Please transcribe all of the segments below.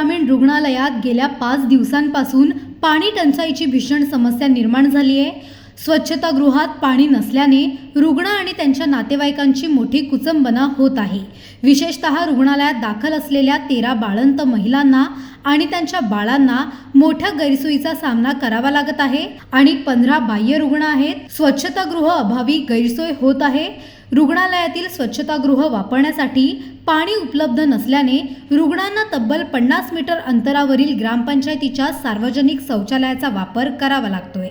ग्रामीण रुग्णालयात गेल्या पाच दिवसांपासून पाणी टंचाईची भीषण समस्या निर्माण झाली आहे. स्वच्छतागृहात पाणी नसल्याने रुग्ण आणि त्यांच्या नातेवाईकांची मोठी कुचंबना होत आहे. विशेषतः रुग्णालयात दाखल असलेल्या तेरा बाळंत महिलांना आणि त्यांच्या बाळांना मोठ्या गैरसोयीचा सामना करावा लागत आहे आणि पंधरा बाह्य रुग्ण आहेत. स्वच्छतागृह अभावी गैरसोय होत आहे. रुग्णालयातील स्वच्छतागृह वापरण्यासाठी पाणी उपलब्ध नसल्याने रुग्णांना तब्बल पन्नास मीटर अंतरावरील ग्रामपंचायतीच्या सार्वजनिक शौचालयाचा वापर करावा लागतोय.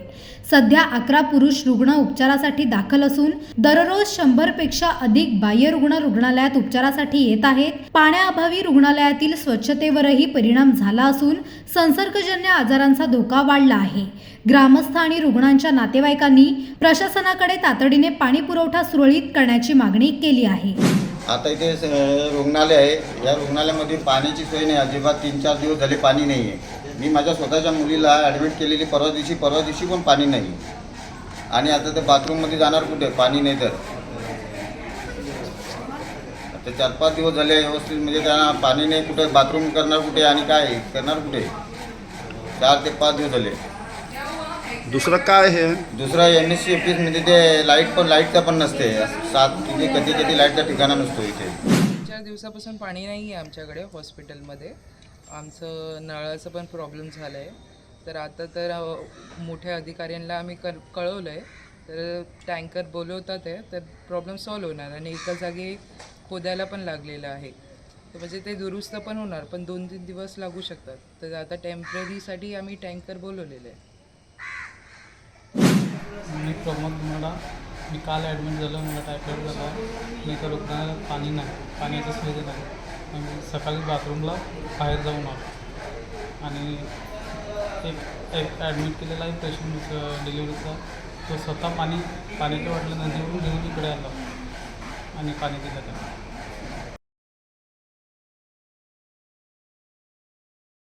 सध्या अकरा पुरुष रुग्ण उपचारासाठी दाखल असून दररोज शंभरपेक्षा अधिक बाह्य रुग्ण रुग्णालयात उपचारासाठी येत आहेत. पाण्याअभावी रुग्णालयातील स्वच्छतेवरही परिणाम झाला असून संसर्गजन्य आजारांचा धोका वाढला आहे. ग्रामस्थ आणि रुग्णांच्या नातेवाईकांनी प्रशासनाकडे तातडीने पाणी पुरवठा सुरळीत करण्याची मागणी केली आहे. आता इथे स- रुग्णालय आहे. या रुग्णालयामध्ये पाण्याची सोय नाही. अजिबात तीन चार दिवस झाले पाणी नाही आहे. मी माझ्या स्वतःच्या मुलीला ॲडमिट केलेली परवा दिवशी परवा दिवशी पण पाणी नाही. आणि आता ते बाथरूममध्ये जाणार कुठे? पाणी नाही तर. आता चार पाच दिवस झाले व्यवस्थित म्हणजे त्यांना पाणी नाही कुठे बाथरूम करणार कुठे आणि काय? करणार कुठे? चार ते पाच दिवस झाले. दुसरं काय आहे दुसरा एम एस सी ऑफिसमध्ये ते लाइट पण लाईटचा पण नसते. सात किती कधी कधी लाईटचा ठिकाणा नसतो इथे. चार दिवसापासून पाणी नाही आहे आमच्याकडे हॉस्पिटलमध्ये आमचं नळाचं पण प्रॉब्लेम झालं आहे तर आता तर मोठ्या अधिकाऱ्यांना आम्ही कर कळवलं आहे तर टँकर बोलवतात आहे तर प्रॉब्लेम सॉल्व होणार. आणि एका जागी खोदायला पण लागलेलं आहे. तर म्हणजे ते दुरुस्त पण होणार पण दोन तीन दिवस लागू शकतात. तर आता टेम्पररीसाठी आम्ही टँकर बोलवलेलं आहे. मी प्रमोद मला मी काल ॲडमिट झालो मला टायफॉईड झाला मी तर रुग्णालयात पाणी नाही पाण्याची सुविधा नाही मी सकाळी बाथरूमला बाहेर जाऊन आलो. आणि एक एक ॲडमिट केलेला आहे पेशंट डिलिव्हरीचा तो स्वतः पाणी पाण्याच्या वाटलं नदीवरून घेऊन इकडे आला. आणि पाणी दिलं त्याला.